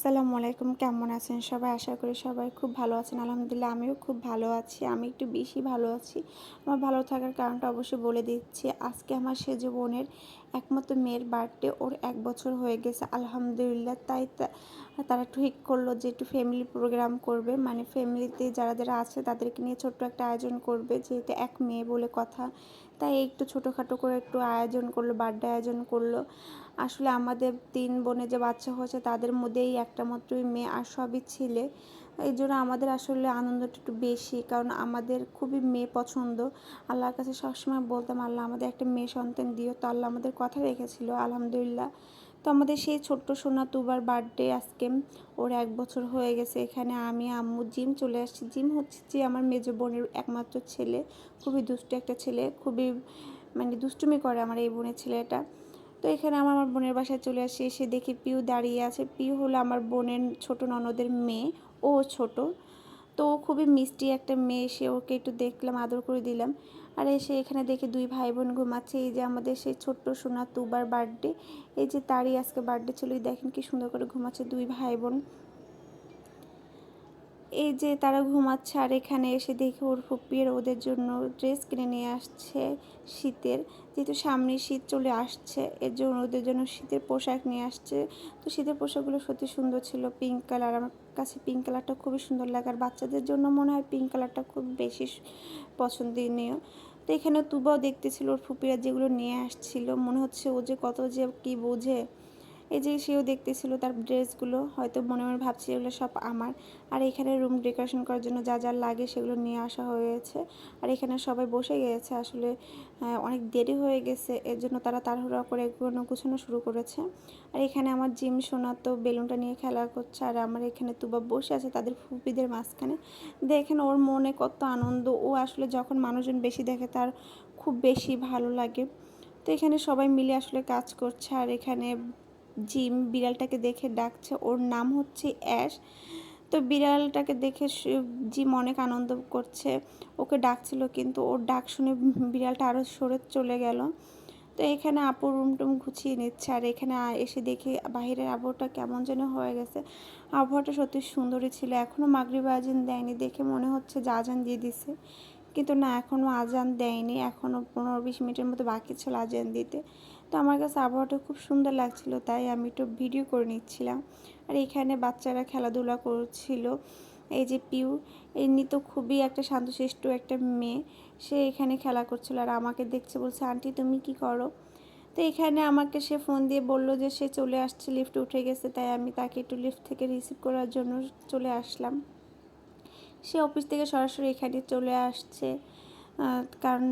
আসসালামু আলাইকুম, কেমন আছেন সবাই? আশা করি সবাই খুব ভালো আছেন। আলহামদুলিল্লাহ, আমিও খুব ভালো আছি। আমি একটু বেশি ভালো আছি। আমার ভালো থাকার কারণটা অবশ্যই বলে দিচ্ছি। আজকে আমার সেজ বোনের একমাত্র মেয়ের বার্থডে, ওর এক বছর হয়ে গেছে। আলহামদুলিল্লাহ, তাই তারা ঠিক করল যে একটু ফ্যামিলি প্রোগ্রাম করবে। মানে ফ্যামিলিতে যারা যারা আছে, তাদেরকে নিয়ে ছোট্ট একটা আয়োজন করবে। যেহেতু এক মেয়ে বলে কথা, তাই একটু ছোটোখাটো করে একটু আয়োজন করল, বার্থডে আয়োজন করল। আসলে আমাদের তিন বোনে যে বাচ্চা হয়েছে, তাদের মধ্যেই একটা মাত্রই মেয়ে আর সবই ছেলে। এই জন্য আমাদের আসলে আনন্দটা একটু বেশি, কারণ আমাদের খুবই মেয়ে পছন্দ। আল্লাহর কাছে সবসময় বলতাম, আল্লাহ আমাদের একটা মেয়ে সন্তান দিও। তো আল্লাহ আমাদের কথা রেখেছিল, আলহামদুলিল্লাহ। তো আমাদের সেই ছোট্ট সোনা তুবার বার্থডে আজকে, ওর এক বছর হয়ে গেছে। এখানে আমি, আম্মু, জিম চলে আসছি। জিম হচ্ছে যে আমার মেজো বোনের একমাত্র ছেলে, খুবই দুষ্টু একটা ছেলে, খুবই মানে দুষ্টুমি করে আমার এই বোনের ছেলেটা। তো এখানে আমার আমার বোনের বাসায় চলে আসি। এসে দেখি পিউ দাঁড়িয়ে আছে। পিউ হলো আমার বোনের ছোট ননদের মেয়ে। ও ছোট। তো খুবই মিষ্টি একটা মেয়ে। এসে ওকে একটু দেখলাম, আদর করে দিলাম। আর এসে এখানে দেখে দুই ভাই বোন ঘুমাচ্ছে। এই যে আমাদের সেই ছোট্ট সোনা তুবার বার্থডে এই যে তারই আজকে বার্থডে ছিল। দেখেন কি সুন্দর করে ঘুমাচ্ছে দুই ভাই বোন এই যে তারা ঘুমাচ্ছে আর এখানে এসে দেখে ওর ফুপিয়ের ওদের জন্য ড্রেস কিনে নিয়ে আসছে শীতের। যেহেতু সামনে শীত চলে আসছে, এর জন্য ওদের জন্য শীতের পোশাক নিয়ে আসছে। তো শীতের পোশাকগুলো সত্যি সুন্দর ছিল পিঙ্ক কালার আমার কাছে পিঙ্ক কালারটা খুবই সুন্দর লাগে আর বাচ্চাদের জন্য মনে হয় পিঙ্ক কালারটা খুব বেশি পছন্দনীয়। তো এখানে তুবাও দেখতেছিল ওর ফুপিরা যেগুলো নিয়ে আসছিল, মনে হচ্ছে ও যে কত যে কি বোঝে। এই যে সেও দেখতেছিল তার ড্রেসগুলো, হয়তো মনে মনে ভাবছি এগুলো সব আমার। আর এখানে রুম ডেকোরেশন করার জন্য যা যা লাগে সেগুলো নিয়ে আসা হয়েছে। আর এখানে সবাই বসে গিয়েছে আসলে অনেক দেরি হয়ে গেছে। এর জন্য তারা তাড়াহুড়া করে এগুলো গুছানো শুরু করেছে। আর এখানে আমার জিম সোনা তো বেলুনটা নিয়ে খেলা করছে। আর আমার এখানে তুবা বসে আছে তাদের ফুপিদের মাঝখানে। দেখেন ওর মনে কত আনন্দ। ও আসলে যখন মানুষজন বেশি দেখে তার খুব বেশি ভালো লাগে। তো এখানে সবাই মিলে আসলে কাজ করছে। আর এখানে জিম বিড়ালটাকে দেখে ডাকছে, ওর নাম হচ্ছে অ্যাশ। তো বিড়ালটাকে দেখে জিম অনেক আনন্দ করছে, ওকে ডাকছিল কিন্তু ওর ডাক শুনে বিড়ালটা আরও সরে চলে গেল। তো এখানে আপু রুম টুম গুছিয়ে নিচ্ছে আর এখানে এসে দেখি বাইরের আবহাওয়াটা কেমন যেন হয়ে গেছে। আবহাওয়াটা সত্যি সুন্দরই ছিল এখনও মাগরিব আজান দেয়নি দেখে মনে হচ্ছে যে আজান দিয়ে দিছে। কিন্তু না এখনও আজান দেয়নি এখনও পনেরো বিশ মিনিটের মতো বাকি ছিল আজান দিতে। তো আমার কাছে আবহাওয়াটা খুব সুন্দর লাগছিল, তাই আমি একটু ভিডিও করে নিচ্ছিলাম। আর এখানে বাচ্চারা খেলাধুলা করছিল, এই যে পিউ এমনি তো খুবই একটা শান্তশিষ্ট একটা মেয়ে, সে এখানে খেলা করছিল আর আমাকে দেখছে, বলছে, আন্টি, তুমি কি করো? তো এখানে আমাকে সে ফোন দিয়ে বলল যে, সে চলে আসছে লিফটে উঠে গেছে, তাই আমি তাকে একটু লিফট থেকে রিসিভ করার জন্য চলে আসলাম। সে অফিস থেকে সরাসরি এখানে চলে আসছে কারণ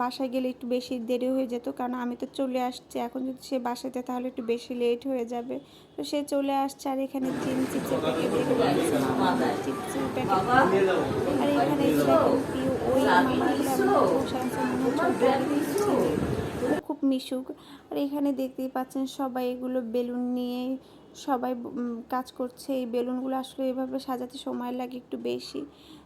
বাসায় গেলে একটু বেশি দেরি হয়ে যেত, কারণ আমি তো চলে আসছি। এখন যদি সে বাসাতে, তাহলে একটু বেশি লেট হয়ে যাবে। তো সে চলে আসছে, আর এখানে জিম চিপসের প্যাকেট চিপসের প্যাকেট। আর এখানে ওই খুব মিশুক। আর এখানে দেখতেই পাচ্ছেন সবাই এগুলো বেলুন নিয়ে সবাই কাজ করছে। এই বেলুনগুলো আসলে এভাবে সাজাতে সময় লাগে একটু বেশি।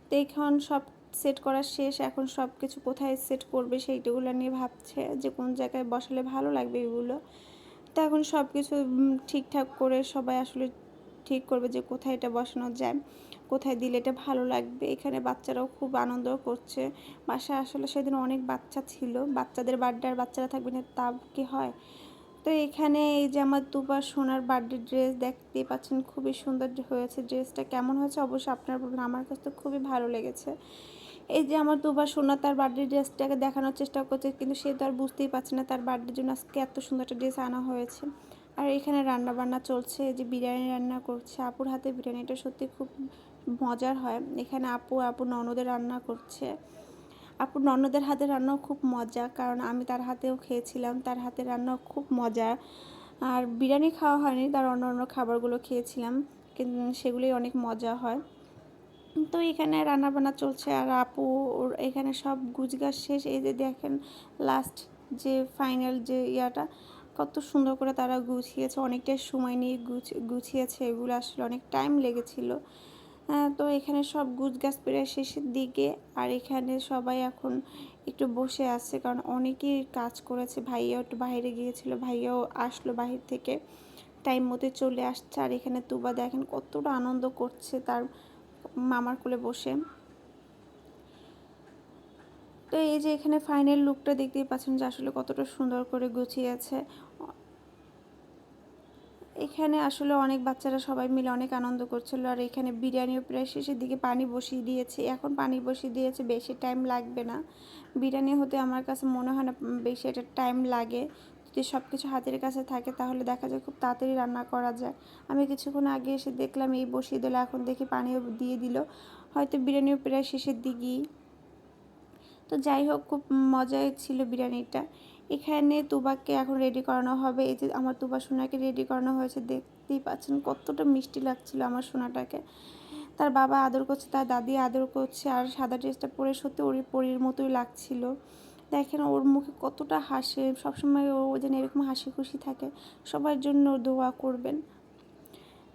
তো এখন সব সেট করা শেষ, এখন সব কিছু কোথায় সেট করবে সেইগুলো নিয়ে ভাবছে যে কোন জায়গায় বসালে ভালো লাগবে এগুলো। তো এখন সব কিছু ঠিকঠাক করে সবাই আসলে ঠিক করবে যে কোথায় এটা বসানো যায়, কোথায় দিলে এটা ভালো লাগবে। এখানে বাচ্চারাও খুব আনন্দ করছে। বাসায় আসলে সেদিন অনেক বাচ্চা ছিল, বাচ্চাদের বার্থডে আর বাচ্চারা থাকবে না, তা কি হয়? তো এখানে এই যে আমার দুবার সোনার বার্থডে ড্রেস দেখতে পাচ্ছেন, খুবই সুন্দর হয়েছে। ড্রেসটা কেমন হয়েছে অবশ্যই আপনার বলবেন। আমার কাছে তো খুবই ভালো লেগেছে। এই যে আমার দুবার সোনা তার বার্থডে ড্রেসটাকে দেখানোর চেষ্টা করছে, কিন্তু সে তো আর বুঝতেই পারছে না তার বার্থডের জন্য আজকে এত সুন্দর একটা ড্রেস আনা হয়েছে। আর এখানে রান্না বান্না চলছে যে বিরিয়ানি রান্না করছে, আপুর হাতে বিরিয়ানিটা সত্যি খুব মজার হয়। এখানে আপু আপু ননদের রান্না করছে। আপুর ননদের হাতে রান্নাও খুব মজা, কারণ আমি তার হাতেও খেয়েছিলাম, তার হাতে রান্নাও খুব মজা। আর বিরিয়ানি খাওয়া হয়নি, তার অন্য অন্য খাবারগুলো খেয়েছিলাম, কিন্তু সেগুলোই অনেক মজা হয়। তো এখানে রান্না বান্না চলছে আর আপু এখানে সব গুজগাছ শেষ। এই যে দেখেন লাস্ট যে ফাইনাল যে ইয়াটা কত সুন্দর করে তারা গুছিয়েছে। অনেকটাই সময় নিয়ে গুছ গুছিয়েছে এগুলো। আসলে অনেক টাইম লেগেছিল। আহ, তো এখানে সব গুজগাছ প্রায় শেষের দিকে। আর এখানে সবাই এখন একটু বসে আছে কারণ অনেকেই কাজ করেছে। ভাইয়াও একটু বাইরে গিয়েছিল ভাইয়াও আসলো বাহির থেকে। টাইম মতো চলে আসছে। আর এখানে তুবা দেখেন কতটা আনন্দ করছে তার মামার কোলে বসে। তো এই যে এখানে ফাইনাল লুকটা দেখতেই পাচ্ছেন যে আসলে কতটা সুন্দর করে গুছিয়েছে এখানে আসলে অনেক বাচ্চারা সবাই মিলে অনেক আনন্দ করছিল আর এখানে বিরিয়ানিও প্রায় শেষের দিকে পানি বসিয়ে দিয়েছে। এখন পানি বসিয়ে দিয়েছে, বেশি টাইম লাগবে না। বিরিয়ানি হতে আমার কাছে মনে হয় না বেশি একটা টাইম লাগে। যদি সব কিছু হাতের কাছে থাকে, তাহলে দেখা যায় খুব তাড়াতাড়ি রান্না করা যায়। আমি কিছুক্ষণ আগে এসে দেখলাম, এই বসিয়ে দিল, এখন দেখি পানিও দিয়ে দিল। হয়তো বিরিয়ানিও প্রায় শেষের দিকেই। তো যাই হোক, খুব মজাই ছিল বিরিয়ানিটা। এখানে তুবাকে এখন রেডি করানো হবে। এই যে আমার তুবা সোনাকে রেডি করানো হয়েছে, দেখতেই পাচ্ছেন কতটা মিষ্টি লাগছিল আমার সোনাটাকে। তার বাবা আদর করছে, তার দাদি আদর করছে, আর সাদা ড্রেসটা পরে সত্যি ওর পরির মতোই লাগছিল। দেখেন ওর মুখে কতটা হাসে সবসময় ও যেন এরকম হাসি খুশি থাকে সবার জন্য দোয়া করবেন।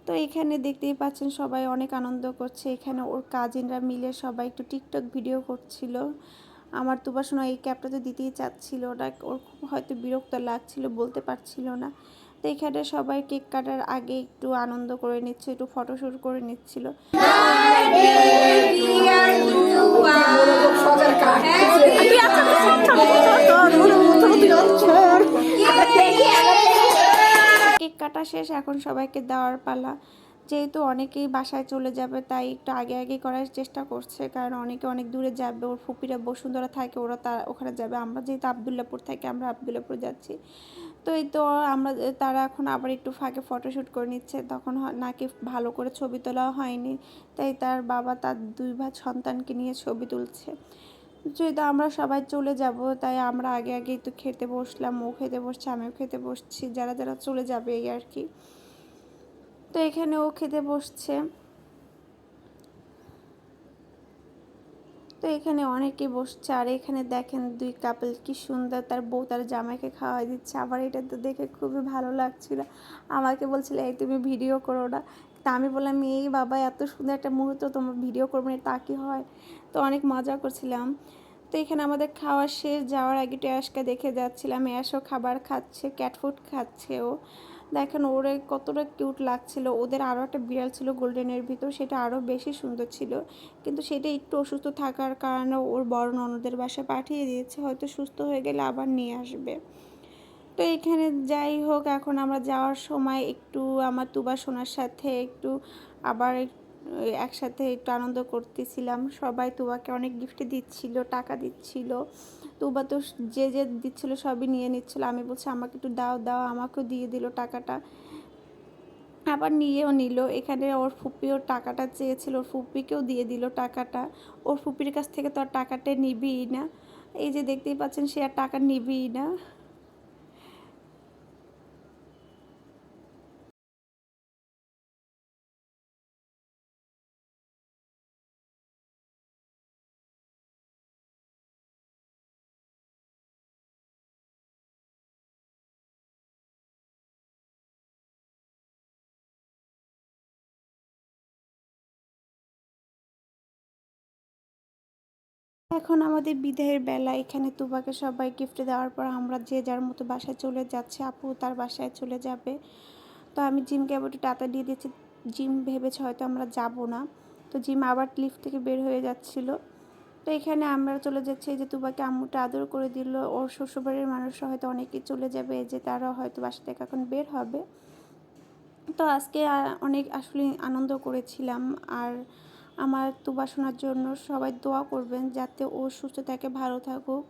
তো এখানে দেখতেই পাচ্ছেন সবাই অনেক আনন্দ করছে। এখানে ওর কাজিনরা মিলে সবাই একটু টিকটক ভিডিও করছিল। আমার তুবাসনা এই ক্যাবটা তো দিতেই চাচ্ছিল ওটা ওর খুব হয়তো বিরক্ত লাগছিল বলতে পারছিল না। তো এখানে সবাই কেক কাটার আগে একটু আনন্দ করে নিচ্ছে একটু ফটোশ্যুট করে নিচ্ছিল। কেক কাটা শেষ, এখন সবাইকে দেওয়ার পালা। যেহেতু অনেকেই বাসায় চলে যাবে, তাই একটু আগে আগে করার চেষ্টা করছে, কারণ অনেকে অনেক দূরে যাবে, ওর ফুপিরা বসুন্ধরা থাকে, ওরা তা ওখানে যাবে। আমরা যেহেতু আবদুল্লাপুর থাকি, আমরা আবদুল্লাপুর যাচ্ছি। তো এই তো আমরা, তারা এখন আবার একটু ফাঁকে ফটোশ্যুট করে নিচ্ছে। তখন নাকি ভালো করে ছবি তোলাও হয়নি, তাই তার বাবা তার দুই ভাই সন্তানকে নিয়ে ছবি তুলছে। যেহেতু আমরা সবাই চলে যাব, তাই আমরা আগে আগে একটু খেতে বসলাম, ও খেতে বসছে, আমিও খেতে বসছি, যারা যারা চলে যাবে এই আর কি। তো এখানে ও খেতে বসছে। তো এখানে অনেকে বসছে, আর এখানে দেখেন দুই কাপল কি সুন্দর তার বউ তার জামাইকে খাওয়াই দিচ্ছে। আবার এটা তো দেখে খুবই ভালো লাগছিল। আমাকে বলছিল, এই তুমি ভিডিও করো না। তা আমি বললাম, এই বাবা, এত সুন্দর একটা মুহূর্ত তোমার ভিডিও করবে না, তা কি হয়? তো অনেক মজা করছিলাম। তো এখানে আমাদের খাওয়া শেষ, যাওয়ার আগে ট্যাসকে দেখে যাচ্ছিলাম। অ্যাশও খাবার খাচ্ছে ক্যাটফুড খাচ্ছে ও। দেখেন ওরে কতটা কিউট লাগছিল। ওদের আরও একটা বিড়াল ছিল গোল্ডেনের ভিতর, সেটা আরও বেশি সুন্দর ছিল। কিন্তু সেটা একটু অসুস্থ থাকার কারণে ওর বড় ননদের বাসায় পাঠিয়ে দিয়েছে, হয়তো সুস্থ হয়ে গেলে আবার নিয়ে আসবে। তো এখানে যাই হোক, এখন আমরা যাওয়ার সময় একটু আমার তুবা সোনার সাথে একটু আবার একসাথে একটু আনন্দ করতেছিলাম। সবাই তুবাকে অনেক গিফট দিচ্ছিল, টাকা দিচ্ছিল। তুবা তো যে যে দিচ্ছিল সবই নিয়ে নিচ্ছিল। আমি বলছি, আমাকে একটু দাও দাও, আমাকেও দিয়ে দিল টাকাটা। আবার নিয়েও নিল। এখানে ওর ফুপি ওর টাকাটা চেয়েছিল, ওর ফুপিকেও দিয়ে দিল টাকাটা। ওর ফুপির কাছ থেকে তো আর টাকাটা নিবিই না। এই যে দেখতেই পাচ্ছেন, সে আর টাকা নিবিই না। এখন আমাদের বিদায়ের বেলা, এখানে তুবাকে সবাই গিফট দেওয়ার পর আমরা যে যার মতো বাসায় চলে যাচ্ছে, আপু তার বাসায় চলে যাবে। তো আমি জিমকে আবার একটু টাটা দিয়ে দিয়েছি। জিম ভেবেছে হয়তো আমরা যাব না। তো জিম আবার লিফট থেকে বের হয়ে যাচ্ছিল। তো এখানে আমরা চলে যাচ্ছি। যে তুবাকে আম্মুটা আদর করে দিল। ওর শ্বশুরবাড়ির মানুষরা হয়তো অনেকেই চলে যাবে। যে তারা হয়তো বাসা থেকে এখন বের হবে। তো আজকে অনেক আসলে আনন্দ করেছিলাম। আর আমার তুবাসনার জন্য সবাই দোয়া করবেন যাতে ও সুস্থ থাকে, ভালো থাকুক।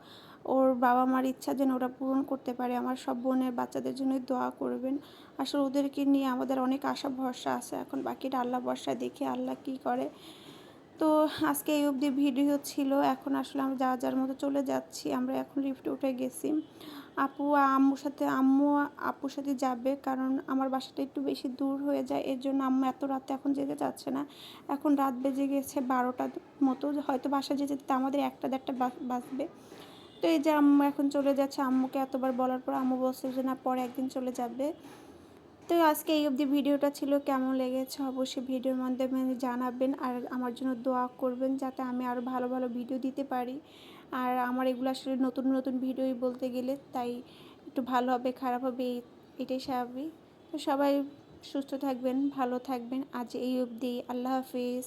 ওর বাবা মার ইচ্ছা যেন ওরা পূরণ করতে পারে। আমার সব বোনের বাচ্চাদের জন্য দোয়া করবেন। আসলে ওদেরকে নিয়ে আমাদের অনেক আশা, ভরসা আছে। এখন বাকিটা আল্লাহ ভরসা দেখে আল্লাহ কি করে। তো আজকে এই অবধি ভিডিও ছিল। এখন আসলে আমরা যার যার মতো চলে যাচ্ছি। আমরা এখন লিফটে উঠে গেছি। আপু আম্মুর সাথে, আম্মু আপুর সাথে যাবে কারণ আমার বাসাটা একটু বেশি দূর হয়ে যায় এর জন্য আম্মু এত রাতে এখন যেতে চাচ্ছে না। এখন রাত বেজে গেছে বারোটার মতো, হয়তো বাসা যেতে যেতে আমাদের একটা দেড়টা বাঁচবে তো এই যে আম্মু এখন চলে যাচ্ছে, আম্মুকে এতবার বলার পর আম্মু বলছে যে না, পরে একদিন চলে যাবে। তো আজকে এই অবধি ভিডিওটা ছিল, কেমন লেগেছে অবশ্যই ভিডিওর মাধ্যমে জানাবেন আর আমার জন্য দোয়া করবেন যাতে আমি আরও ভালো ভালো ভিডিও দিতে পারি। আর আমার এগুলো আসলে নতুন নতুন ভিডিওই বলতে গেলে তাই একটু ভালো হবে, খারাপ হবে এটাই স্বাভাবিক। তো সবাই সুস্থ থাকবেন, ভালো থাকবেন। আজ এই অবধি, আল্লাহ হাফিজ।